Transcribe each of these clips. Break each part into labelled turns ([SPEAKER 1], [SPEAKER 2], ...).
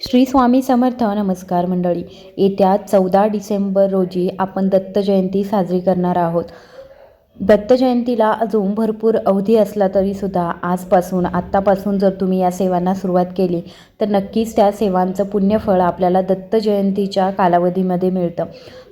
[SPEAKER 1] श्री स्वामी समर्थ नमस्कार मंडळी. येत्या चौदा डिसेंबर रोजी आपण दत्त जयंती साजरी करणार आहोत. दत्त जयंतीला अजून भरपूर अवधी असला तरीसुद्धा आजपासून आत्तापासून जर तुम्ही या सेवांना सुरुवात केली तर नक्कीच त्या सेवांचं पुण्यफळ आपल्याला दत्तजयंतीच्या कालावधीमध्ये मिळतं.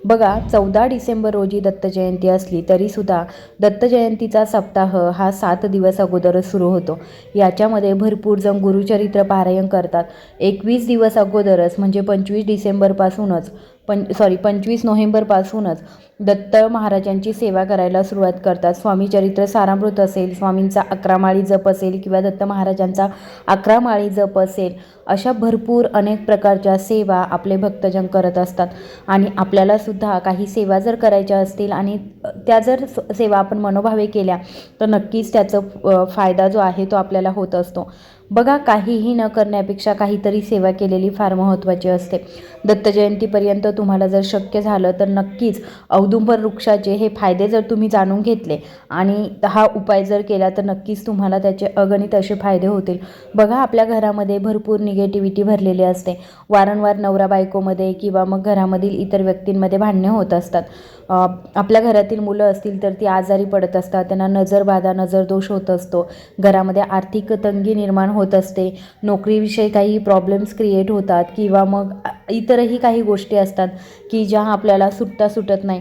[SPEAKER 1] बघा चौदा डिसेंबर रोजी दत्तजयंती असली तरीसुद्धा दत्तजयंतीचा सप्ताह हा सात दिवस अगोदरच सुरू होतो. याच्यामध्ये भरपूर जण गुरुचरित्र पारायण करतात. एकवीस दिवस अगोदरच म्हणजे पंचवीस डिसेंबरपासूनच पं सॉरी पंचवीस नोव्हेंबरपासूनच दत्त महाराजांची सेवा करायला सुरुवात करतात. स्वामी चरित्र सारामृत असेल स्वामींचा अकरा माळी जप असेल किंवा दत्त महाराजांचा अकरा माळी जप असेल अशा भरपूर अनेक प्रकारच्या सेवा आपले भक्तजन करत असतात. आणि आपल्याला सुद्धा काही सेवा जर करायच्या असतील आणि त्या जर स- सेवा आपण मनोभावे केल्या तर नक्कीच त्याचं फायदा जो आहे तो आपल्याला होत असतो. बघा काहीही न करण्यापेक्षा काहीतरी सेवा केलेली फार महत्त्वाची असते. दत्तजयंतीपर्यंत तुम्हाला जर शक्य झालं तर नक्कीच औदुंबर वृक्षाचे हे फायदे जर तुम्ही जाणून घेतले आणि हा उपाय जर केला तर नक्कीच तुम्हाला त्याचे अगणित असे फायदे होतील. बघा आपल्या घरामध्ये भरपूर निगेटिव्हिटी भरलेली असते. वारंवार नवरा बायकोमध्ये किंवा मग घरामधील इतर व्यक्तींमध्ये भांडणे होत असतात. आपल्या घरातील मुलं असतील तर ती आजारी पडत असतात त्यांना नजरबाधा नजरदोष होत असतो. घरामध्ये आर्थिक तंगी निर्माण होत असते. नोकरीविषयी काही प्रॉब्लेम्स क्रिएट होतात किंवा मग इतरही काही गोष्टी असतात की ज्या आपल्याला सुटता सुटत नाही.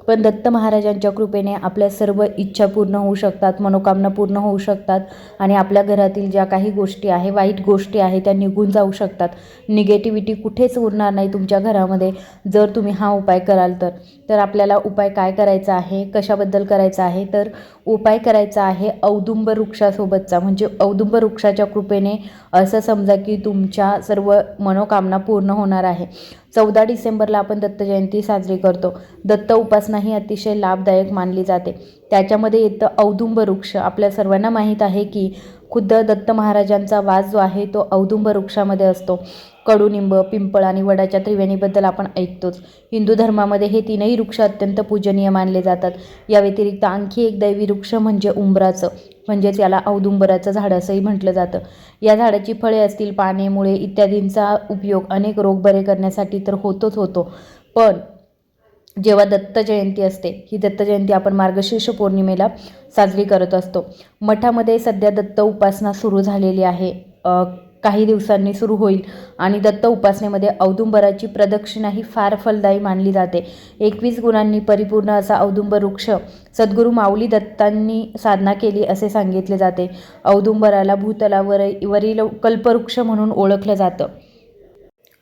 [SPEAKER 1] पण दत्त महाराजांच्या कृपेने आपल्या सर्व इच्छा पूर्ण होऊ शकतात मनोकामना पूर्ण होऊ शकतात आणि आपल्या घरातील ज्या काही गोष्टी आहे वाईट गोष्टी आहे त्या निघून जाऊ शकतात. निगेटिव्हिटी कुठेच उरणार नाही तुमच्या घरामध्ये. जर तुम्ही हा उपाय कराल तर. तर आपल्याला उपाय काय करायचा आहे कशाबद्दल करायचा आहे? तर उपाय करायचा आहे औदुंब वृक्षासोबतचा. म्हणजे औदुंब वृक्षाच्या कृपेने असं समजा की तुमच्या सर्व मनोकामना पूर्ण होणार आहे. चौदा डिसेंबरला आपण दत्त जयंती साजरी करतो. दत्त उपासना ही अतिशय लाभदायक मानली जाते. त्याच्यामध्ये येतं औदुंब वृक्ष. आपल्या सर्वांना माहीत आहे की खुद्द दत्त महाराजांचा वास जो आहे तो औदुंब वृक्षामध्ये असतो. कडुनिंब पिंपळ आणि वडाच्या त्रिवेणीबद्दल आपण ऐकतोच. हिंदू धर्मामध्ये हे तीनही वृक्ष अत्यंत पूजनीय मानले जातात. या व्यतिरिक्त आणखी एक दैवी वृक्ष म्हणजे उंबराचं म्हणजेच याला औदुंबराचं झाड असंही म्हटलं जातं. या झाडाची फळे असतील पाने मुळे इत्यादींचा उपयोग अनेक रोग बरे करण्यासाठी तर होतोच होतो. पण जेव्हा दत्त जयंती असते ही दत्त जयंती आपण मार्गशीर्ष पौर्णिमेला साजरी करत असतो. मठामध्ये सध्या दत्त उपासना सुरू झालेली आहे. काही दिवसांनी सुरू होईल आणि दत्त उपासनेमध्ये औदुंबराची प्रदक्षिणा ही फार फलदायी मानली जाते. एकवीस गुणांनी परिपूर्ण असा औदुंबर वृक्ष सद्गुरू माऊली दत्तांनी साधना केली असे सांगितले जाते. औदुंबराला भूतलावर वरील कल्पवृक्ष म्हणून ओळखलं जातं.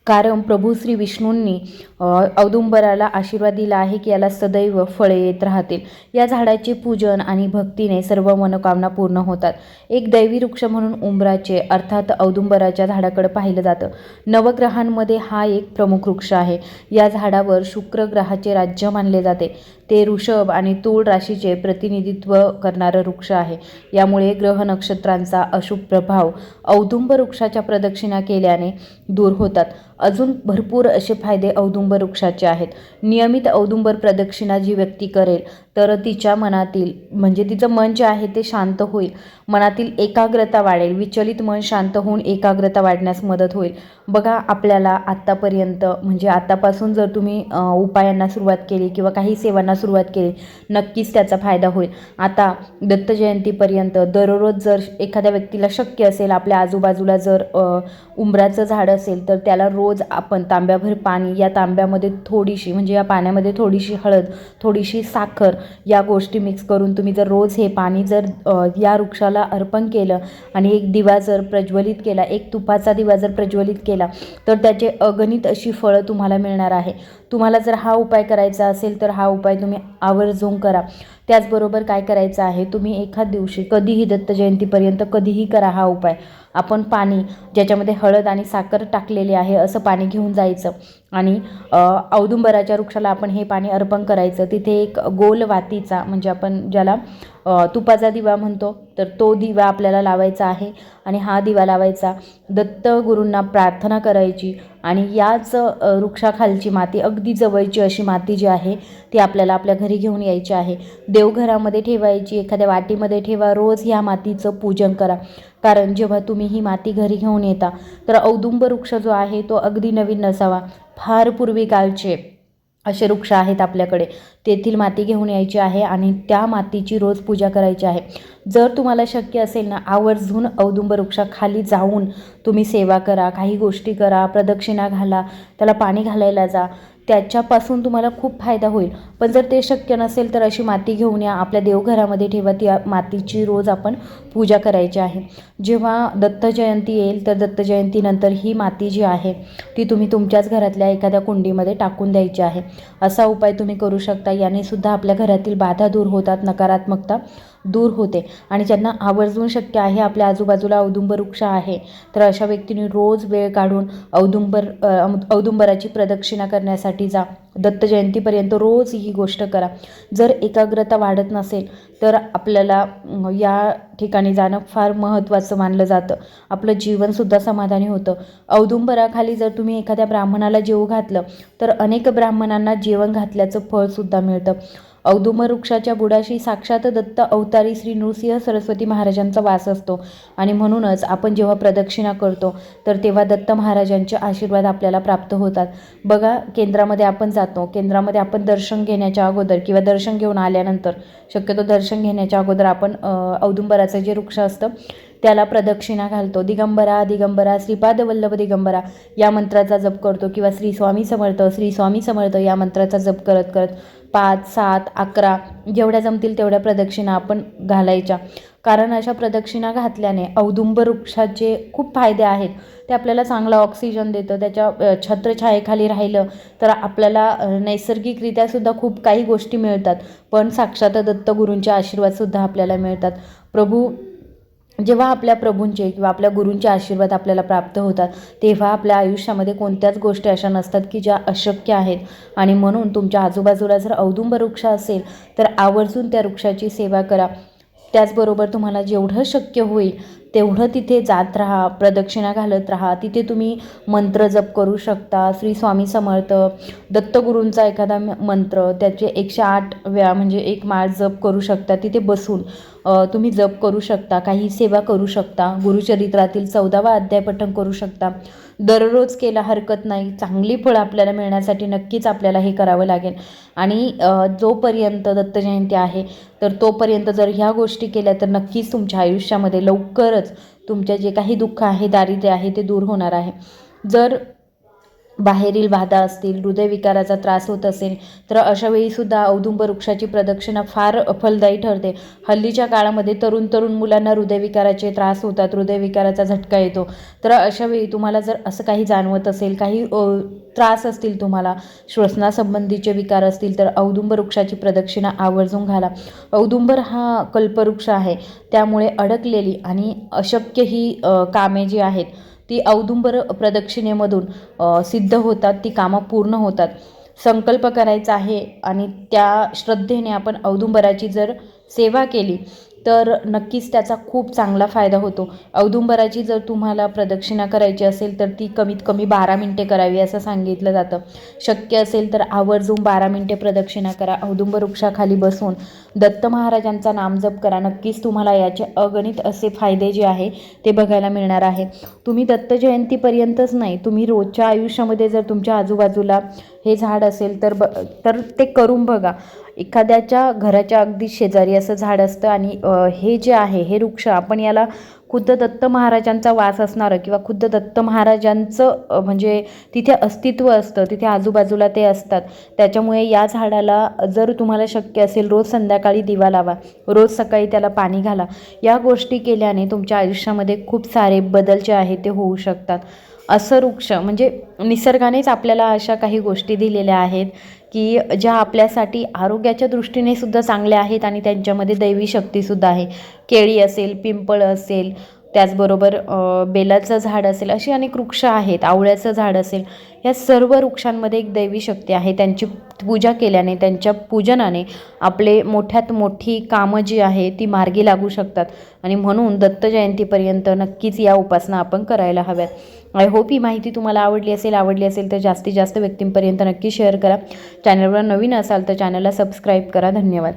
[SPEAKER 1] कारण प्रभू श्री विष्णूंनी औदुंबराला आशीर्वाद दिला आहे की याला सदैव फळे येत राहतील. या झाडाचे पूजन आणि भक्तीने सर्व मनोकामना पूर्ण होतात. एक दैवी वृक्ष म्हणून उंबराचे अर्थात औदुंबराच्या झाडाकडे पाहिलं जातं. नवग्रहांमध्ये हा एक प्रमुख वृक्ष आहे. या झाडावर शुक्र ग्रहाचे राज्य मानले जाते. ते ऋषभ आणि तूळ राशीचे प्रतिनिधित्व करणारं वृक्ष आहे. यामुळे ग्रह नक्षत्रांचा अशुभ प्रभाव औदुंब वृक्षाच्या प्रदक्षिणा केल्याने दूर होतात. अजून भरपूर असे फायदे औदुंब औदुंबर वृक्षाचे आहेत. नियमित औदुंबर प्रदक्षिणा जी व्यक्ती करेल तर तिच्या मनातील म्हणजे तिचं मन जे आहे ते शांत होईल. मनातील एकाग्रता वाढेल. विचलित मन शांत होऊन एकाग्रता वाढण्यास मदत होईल. बघा आपल्याला आत्तापर्यंत म्हणजे आत्तापासून जर तुम्ही उपायांना सुरुवात केली किंवा काही सेवांना सुरुवात केली नक्कीच त्याचा फायदा होईल. आता दत्त जयंतीपर्यंत दररोज जर एखाद्या व्यक्तीला शक्य असेल आपल्या आजूबाजूला जर उंबराचं झाड असेल तर त्याला रोज आपण तांब्याभर पाणी या तांब्या डब्यामध्ये थोडीशी म्हणजे या पाण्यामध्ये थोडीशी हळद थोडीशी साखर या गोष्टी मिक्स करून तुम्ही जर रोज हे पाणी जर या वृक्षाला अर्पण केलं आणि एक दिवा जर प्रज्वलित केला एक तुपाचा दिवा जर प्रज्वलित केला तर त्याचे अगणित अशी फळं तुम्हाला मिळणार आहे. तुम्हाला जर हा उपाय करायचा असेल तर हा उपाय तुम्ही आवर्जून करा. त्याचबरोबर काय करायचं आहे तुम्ही एखाद दिवशी कधीही दत्त जयंतीपर्यंत कधीही करा हा उपाय. आपण पाणी ज्याच्यामध्ये हळद आणि साखर टाकलेली आहे असं पाणी घेऊन जायचं. आणि औदुंबराच्या वृक्षाला आपण हे पाणी अर्पण करायचं. तिथे एक गोल वातीचा म्हणजे आपण ज्याला तुपाचा दिवा म्हणतो तर तो दिवा आपल्याला लावायचा आहे आणि हा दिवा लावायचा. दत्त गुरूंना प्रार्थना करायची आणि याच वृक्षाखालची माती अगदी जवळची अशी माती जी आहे ती आपल्याला आपल्या घरी घेऊन यायची आहे. देवघरामध्ये ठेवायची एखाद्या वाटीमध्ये ठेवा रोज ह्या मातीचं पूजन करा. कारण जेव्हा तुम्ही ही माती घरी घेऊन येता तर औदुंब वृक्ष जो आहे तो अगदी नवीन नसावा. फार पूर्वी काळचे असे वृक्ष आहेत आपल्याकडे. तेथील माती घेऊन यायची आहे आणि त्या मातीची रोज पूजा करायची आहे. जर तुम्हाला शक्य असेल ना आवर्जून औदुंब वृक्षाखाली जाऊन तुम्ही सेवा करा काही गोष्टी करा प्रदक्षिणा घाला त्याला पाणी घालायला जा. त्याच्यापासून तुम्हाला खूप फायदा होईल. पण जर ते शक्य नसेल तर अशी माती घेऊन या. आपल्या देवघरामध्ये ठेवा. ती मातीची रोज आपण पूजा करायची आहे. जेव्हा दत्त जयंती येईल तर दत्त जयंतीनंतर ही माती जी आहे ती तुम्ही तुमच्याच घरातल्या एखाद्या कुंडीमध्ये टाकून द्यायची आहे. असा उपाय तुम्ही करू शकता. याने सुद्धा आपल्या घरातील बाधा दूर होतात. नकारात्मकता दूर होते. आणि ज्यांना आवर्जून शक्य आहे आपल्या आजूबाजूला औदुंबर वृक्ष आहे तर अशा व्यक्तींनी रोज वेळ काढून औदुंबर औदुंबराची प्रदक्षिणा करण्यासाठी जा. दत्त जयंतीपर्यंत रोज ही गोष्ट करा. जर एकाग्रता वाढत नसेल तर आपल्याला या ठिकाणी जाणं फार महत्त्वाचं मानलं जातं. आपलं जीवनसुद्धा समाधानी होतं. औदुंबराखाली जर तुम्ही एखाद्या ब्राह्मणाला जेवू घातलं तर अनेक ब्राह्मणांना जेवण घातल्याचं फळसुद्धा मिळतं. औदुंब वृक्षाच्या बुडाशी साक्षात दत्त अवतारी श्री नृसिंह सरस्वती महाराजांचा वास असतो. आणि म्हणूनच आपण जेव्हा प्रदक्षिणा करतो तर तेव्हा दत्त महाराजांचे आशीर्वाद आपल्याला प्राप्त होतात. बघा केंद्रामध्ये आपण जातो. केंद्रामध्ये आपण दर्शन घेण्याच्या अगोदर किंवा दर्शन घेऊन आल्यानंतर शक्यतो दर्शन घेण्याच्या अगोदर आपण औदुंबराचं जे वृक्ष असतं त्याला प्रदक्षिणा घालतो. दिगंबरा दिगंबरा श्रीपाद वल्लभ दिगंबरा या मंत्राचा जप करतो किंवा श्री स्वामी समर्थ श्री स्वामी समर्थ या मंत्राचा जप करत करत पाच सात अकरा जेवढ्या जमतील तेवढ्या प्रदक्षिणा आपण घालायच्या. कारण अशा प्रदक्षिणा घातल्याने औदुंब वृक्षाचे खूप फायदे आहेत. ते आपल्याला चांगला ऑक्सिजन देतं त्याच्या छत्रछायेखाली राहिलं तर आपल्याला नैसर्गिकरित्यासुद्धा खूप काही गोष्टी मिळतात. पण साक्षात दत्तगुरूंचे आशीर्वादसुद्धा आपल्याला मिळतात. प्रभू जेव्हा आपल्या प्रभूंचे किंवा आपल्या गुरूंचे आशीर्वाद आपल्याला प्राप्त होतात तेव्हा आपल्या आयुष्यामध्ये कोणत्याच गोष्टी अशा नसतात की ज्या अशक्य आहेत. आणि म्हणून तुमच्या आजूबाजूला जर औदुंब वृक्ष असेल तर आवर्जून त्या वृक्षाची सेवा करा. त्याचबरोबर तुम्हाला जेवढं शक्य होईल तेवढं तिथे जात राहा प्रदक्षिणा घालत राहा. तिथे तुम्ही मंत्र जप करू शकता. श्री स्वामी समर्थ दत्तगुरूंचा एखादा मंत्र त्याचे एकशे आठ वेळा म्हणजे एक माळ जप करू शकता. तिथे बसून तुम्ही जप करू शकता. काही सेवा करू शकता. गुरुचरित्रातील चौदावा अध्याय पठण करू शकता. दररोज केला हरकत नाही. चांगली फळं आपल्याला मिळण्यासाठी नक्कीच आपल्याला हे करावं लागेल. आणि जोपर्यंत दत्तजयंती आहे तर तोपर्यंत जर ह्या गोष्टी केल्या तर नक्कीच तुमच्या आयुष्यामध्ये लवकरच तुमच्या जे काही दुःख आहे दारिद्र्य आहे ते दूर होणार आहे. जर बाहेरील बाधा असतील हृदयविकाराचा त्रास होत असेल तर अशावेळीसुद्धा औदुंब वृक्षाची प्रदक्षिणा फार फलदायी ठरते. हल्लीच्या काळामध्ये तरुण तरुण मुलांना हृदयविकाराचे त्रास होतात हृदयविकाराचा झटका येतो. तर अशावेळी तुम्हाला जर असं काही जाणवत असेल काही त्रास असतील तुम्हाला श्वसनासंबंधीचे विकार असतील तर औदुंब वृक्षाची प्रदक्षिणा आवर्जून घाला. औदुंबर हा कल्पवृक्ष आहे त्यामुळे अडकलेली आणि अशक्य ही कामे जी आहेत ती औदुंबर प्रदक्षिणेमधून सिद्ध होतात. ती कामं पूर्ण होतात. संकल्प करायचा आहे आणि त्या श्रद्धेने आपण औदुंबराची जर सेवा केली तर नक्कीच त्याचा खूप चांगला फायदा होतो. औदुंबराची जर तुम्हाला प्रदक्षिणा करायची असेल तर ती कमीत कमी बारा मिनटे करावी असं सांगितलं जातं. शक्य असेल तर आवर्जून बारा मिनटे प्रदक्षिणा करा. औदुंब वृक्षाखाली बसून दत्त महाराजांचा नामजप करा. नक्कीच तुम्हाला याचे अगणित असे फायदे जे आहे ते बघायला मिळणार आहे. तुम्ही दत्त जयंतीपर्यंतच नाही तुम्ही रोजच्या आयुष्यामध्ये जर तुमच्या आजूबाजूला हे झाड असेल तर ब तर ते करून बघा. एखाद्याच्या घराच्या अगदी शेजारी असं झाड असतं आणि हे जे आहे हे वृक्ष आपण याला खुद्द दत्त महाराजांचा वास असणारं किंवा खुद्द दत्त महाराजांचं म्हणजे तिथे अस्तित्व असतं तिथे आजूबाजूला ते असतात. त्याच्यामुळे या झाडाला जर तुम्हाला शक्य असेल रोज संध्याकाळी दिवा लावा रोज सकाळी त्याला पाणी घाला. या गोष्टी केल्याने तुमच्या आयुष्यामध्ये खूप सारे बदल जे आहेत ते होऊ शकतात. असं वृक्ष म्हणजे निसर्गानेच आपल्याला अशा काही गोष्टी दिलेल्या आहेत की ज्या आपल्यासाठी आरोग्याच्या दृष्टीने सुद्धा चांगल्या आहेत आणि त्यांच्यामध्ये दैवी शक्तीसुद्धा आहे. केळी असेल पिंपळ असेल त्याचबरोबर बेलाचं झाड असेल अशी अनेक वृक्ष आहेत आवळ्याचं झाड असेल या सर्व वृक्षांमध्ये एक दैवी शक्ती आहे. त्यांची पूजा केल्याने त्यांच्या पूजनाने आपले मोठ्यात मोठी कामं जी आहे ती मार्गी लागू शकतात. आणि म्हणून दत्त जयंतीपर्यंत नक्कीच या उपासना आपण करायला हव्यात. आय होप ही माहिती तुम्हाला आवडली असेल आवडली असेल तर जास्तीत जास्त व्यक्तींपर्यंत नक्की शेअर करा. चॅनलवर नवीन असाल तर चॅनलला सबस्क्राईब करा. धन्यवाद.